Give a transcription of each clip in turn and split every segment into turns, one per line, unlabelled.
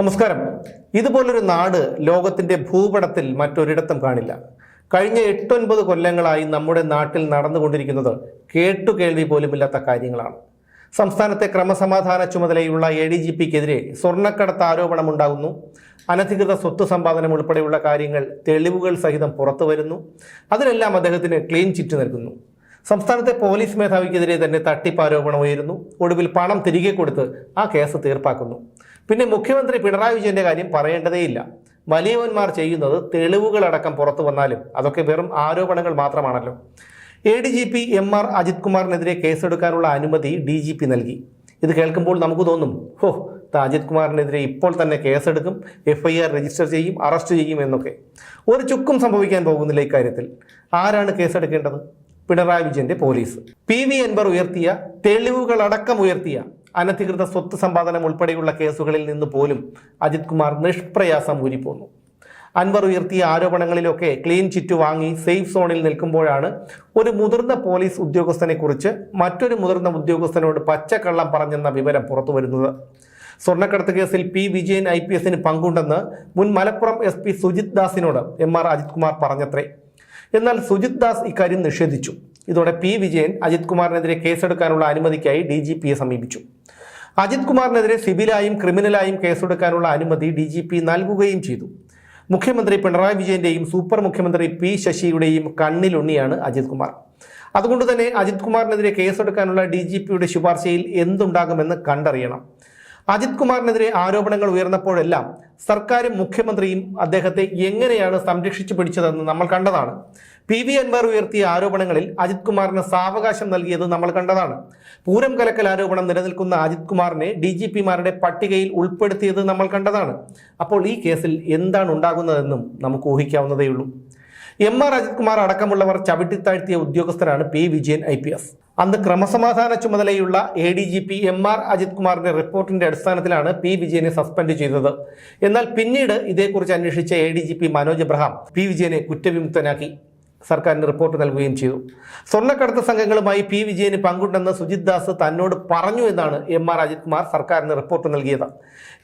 നമസ്കാരം. ഇതുപോലൊരു നാട് ലോകത്തിന്റെ ഭൂപടത്തിൽ മറ്റൊരിടത്തും കാണില്ല. കഴിഞ്ഞ എട്ടൊൻപത് കൊല്ലങ്ങളായി നമ്മുടെ നാട്ടിൽ നടന്നുകൊണ്ടിരിക്കുന്നത് കേട്ടുകേൾവി പോലുമില്ലാത്ത കാര്യങ്ങളാണ്. സംസ്ഥാനത്തെ ക്രമസമാധാന ചുമതലയുള്ള എ ഡി ജി പിക്കെതിരെ സ്വർണക്കടത്ത് ആരോപണമുണ്ടാകുന്നു. അനധികൃത സ്വത്ത് സമ്പാദനം ഉൾപ്പെടെയുള്ള കാര്യങ്ങൾ തെളിവുകൾ സഹിതം പുറത്തു വരുന്നു. അതിനെല്ലാം അദ്ദേഹത്തിന് ക്ലീൻ ചിറ്റ് നൽകുന്നു. സംസ്ഥാനത്തെ പോലീസ് മേധാവിക്കെതിരെ തന്നെ തട്ടിപ്പ് ആരോപണം ഉയരുന്നു. ഒടുവിൽ പണം തിരികെ കൊടുത്ത് ആ കേസ് തീർപ്പാക്കുന്നു. പിന്നെ മുഖ്യമന്ത്രി പിണറായി വിജയന്റെ കാര്യം പറയേണ്ടതേയില്ല വലിയവന്മാർ ചെയ്യുന്നത് തെളിവുകളടക്കം പുറത്തു വന്നാലും അതൊക്കെ വെറും ആരോപണങ്ങൾ മാത്രമാണല്ലോ. A D G P M R Ajith കുമാറിനെതിരെ കേസെടുക്കാനുള്ള അനുമതി ഡി ജി പി നൽകി. ഇത് കേൾക്കുമ്പോൾ നമുക്ക് തോന്നും ഹോ അജിത് കുമാറിനെതിരെ ഇപ്പോൾ തന്നെ കേസെടുക്കും എഫ് ഐ ആർ രജിസ്റ്റർ ചെയ്യും അറസ്റ്റ് ചെയ്യും എന്നൊക്കെ. ഒരു ചുക്കും സംഭവിക്കാൻ പോകുന്നില്ല ഇക്കാര്യത്തിൽ. ആരാണ് കേസെടുക്കേണ്ടത്? പിണറായി വിജയന്റെ പോലീസ്. പി വി അൻവർ ഉയർത്തിയ തെളിവുകളടക്കം ഉയർത്തിയ അനധികൃത സ്വത്ത് സമ്പാദനം ഉൾപ്പെടെയുള്ള കേസുകളിൽ നിന്ന് പോലും അജിത് കുമാർ നിഷ്പ്രയാസം ഊരിപ്പോന്നു. അൻവർ ഉയർത്തിയ ആരോപണങ്ങളിലൊക്കെ ക്ലീൻ ചിറ്റ് വാങ്ങി സേഫ് സോണിൽ നിൽക്കുമ്പോഴാണ് ഒരു മുതിർന്ന പോലീസ് ഉദ്യോഗസ്ഥനെ കുറിച്ച് മറ്റൊരു മുതിർന്ന ഉദ്യോഗസ്ഥനോട് പച്ചക്കള്ളം പറഞ്ഞെന്ന വിവരം പുറത്തു വരുന്നത്. സ്വർണക്കടത്ത് കേസിൽ പി വിജയൻ ഐ പി എസിന് പങ്കുണ്ടെന്ന് മുൻ മലപ്പുറം എസ് പി സുജിത് ദാസിനോട് എം ആർ അജിത് കുമാർ പറഞ്ഞത്രേ. എന്നാൽ സുജിത് ദാസ് ഇക്കാര്യം നിഷേധിച്ചു. ഇതോടെ പി വിജയൻ അജിത് കുമാറിനെതിരെ കേസെടുക്കാനുള്ള അനുമതിക്കായി ഡി ജി പിയെ സമീപിച്ചു. അജിത് കുമാറിനെതിരെ സിവിലായും ക്രിമിനലായും കേസെടുക്കാനുള്ള അനുമതി ഡി ജി പി നൽകുകയും ചെയ്തു. മുഖ്യമന്ത്രി പിണറായി വിജയന്റെയും സൂപ്പർ മുഖ്യമന്ത്രി പി ശശിയുടെയും കണ്ണിലുണ്ണിയാണ് അജിത് കുമാർ. അതുകൊണ്ട് തന്നെ അജിത് കുമാറിനെതിരെ കേസെടുക്കാനുള്ള ഡി ജി പിയുടെ ശുപാർശയിൽ എന്തുണ്ടാകുമെന്ന് കണ്ടറിയണം. അജിത് കുമാറിനെതിരെ ആരോപണങ്ങൾ ഉയർന്നപ്പോഴെല്ലാം സർക്കാരും മുഖ്യമന്ത്രിയും അദ്ദേഹത്തെ എങ്ങനെയാണ് സംരക്ഷിച്ചു പിടിച്ചതെന്ന് നമ്മൾ കണ്ടതാണ്. പി വി അൻവർ ഉയർത്തിയ ആരോപണങ്ങളിൽ അജിത് കുമാറിന് സാവകാശം നൽകിയത് നമ്മൾ കണ്ടതാണ്. പൂരം കലക്കൽ ആരോപണം നിലനിൽക്കുന്ന അജിത് കുമാറിനെ ഡി ജി പിമാരുടെ പട്ടികയിൽ ഉൾപ്പെടുത്തിയത് നമ്മൾ കണ്ടതാണ്. അപ്പോൾ ഈ കേസിൽ എന്താണ് ഉണ്ടാകുന്നതെന്നും നമുക്ക് ഊഹിക്കാവുന്നതേയുള്ളൂ. എം ആർ അജിത് കുമാർ അടക്കമുള്ളവർ ചവിട്ടിത്താഴ്ത്തിയ ഉദ്യോഗസ്ഥരാണ് P Vijayan I P S. അന്ന് ക്രമസമാധാന ചുമതലയുള്ള A D G P M R Ajith കുമാറിന്റെ റിപ്പോർട്ടിന്റെ അടിസ്ഥാനത്തിലാണ് പി വിജയനെ സസ്പെൻഡ് ചെയ്തത്. എന്നാൽ പിന്നീട് ഇതേക്കുറിച്ച് അന്വേഷിച്ച A D G P Manoj Abraham P വിജയനെ കുറ്റവിമുക്തനാക്കി. സർക്കാരിന് റിപ്പോർട്ട് നൽകുകയും ചെയ്തു. സ്വർണക്കടത്ത് സംഘങ്ങളുമായി പി വിജയന് പങ്കുണ്ടെന്ന് സുജിത് ദാസ് തന്നോട് പറഞ്ഞു എന്നാണ് എം ആർ അജിത് കുമാർ സർക്കാരിന് റിപ്പോർട്ട് നൽകിയത്.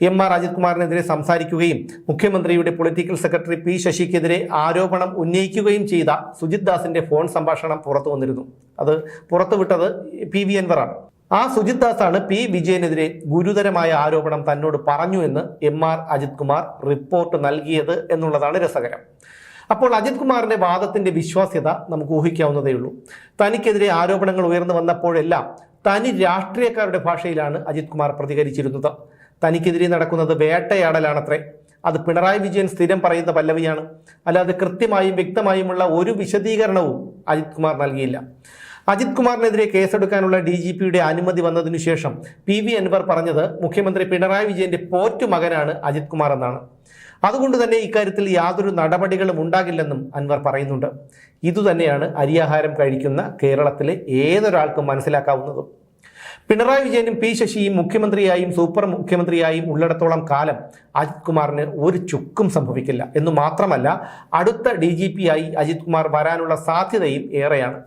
എം ആർ അജിത് കുമാറിനെതിരെ സംസാരിക്കുകയും മുഖ്യമന്ത്രിയുടെ പൊളിറ്റിക്കൽ സെക്രട്ടറി പി ശശിക്കെതിരെ ആരോപണം ഉന്നയിക്കുകയും ചെയ്ത സുജിത് ദാസിന്റെ ഫോൺ സംഭാഷണം പുറത്തു വന്നിരുന്നു. അത് പുറത്തുവിട്ടത് പി വി അൻവറാണ് ആ സുജിത് ദാസാണ് പി വിജയനെതിരെ ഗുരുതരമായ ആരോപണം തന്നോട് പറഞ്ഞു എന്ന് M R Ajith Kumar report നൽകിയത് എന്നുള്ളതാണ് രസകരം. അപ്പോൾ അജിത് കുമാറിന്റെ വാദത്തിന്റെ വിശ്വാസ്യത നമുക്ക് ഊഹിക്കാവുന്നതേ ഉള്ളൂ. തനിക്കെതിരെ ആരോപണങ്ങൾ ഉയർന്നു വന്നപ്പോഴെല്ലാം തനി രാഷ്ട്രീയക്കാരുടെ ഭാഷയിലാണ് അജിത് കുമാർ പ്രതികരിച്ചിരുന്നത്. തനിക്കെതിരെ നടക്കുന്നത് വേട്ടയാടലാണത്രേ. അത് പിണറായി വിജയൻ സ്ഥിരം പറയുന്ന പല്ലവിയാണ്. അല്ലാതെ കൃത്യമായും വ്യക്തമായുമുള്ള ഒരു വിശദീകരണവും അജിത് കുമാർ നൽകിയില്ല. അജിത് കുമാറിനെതിരെ കേസെടുക്കാനുള്ള ഡി ജി പിയുടെ അനുമതി വന്നതിനു ശേഷം പി വി അൻവർ പറഞ്ഞത് മുഖ്യമന്ത്രി പിണറായി വിജയന്റെ പോറ്റു മകനാണ് അജിത് കുമാർ എന്നാണ്. അതുകൊണ്ട് തന്നെ ഇക്കാര്യത്തിൽ യാതൊരു നടപടികളും ഉണ്ടാകില്ലെന്നും അൻവർ പറയുന്നുണ്ട്. ഇതുതന്നെയാണ് അരിയാഹാരം കഴിക്കുന്ന കേരളത്തിലെ ഏതൊരാൾക്കും മനസ്സിലാക്കാവുന്നതും. പിണറായി വിജയനും പി ശശിയും മുഖ്യമന്ത്രിയായും സൂപ്പർ മുഖ്യമന്ത്രിയായും ഉള്ളിടത്തോളം കാലം അജിത് കുമാറിന് ഒരു ചുക്കും സംഭവിക്കില്ല. എന്നു മാത്രമല്ല അടുത്ത ഡി ആയി അജിത് കുമാർ വരാനുള്ള സാധ്യതയും ഏറെയാണ്.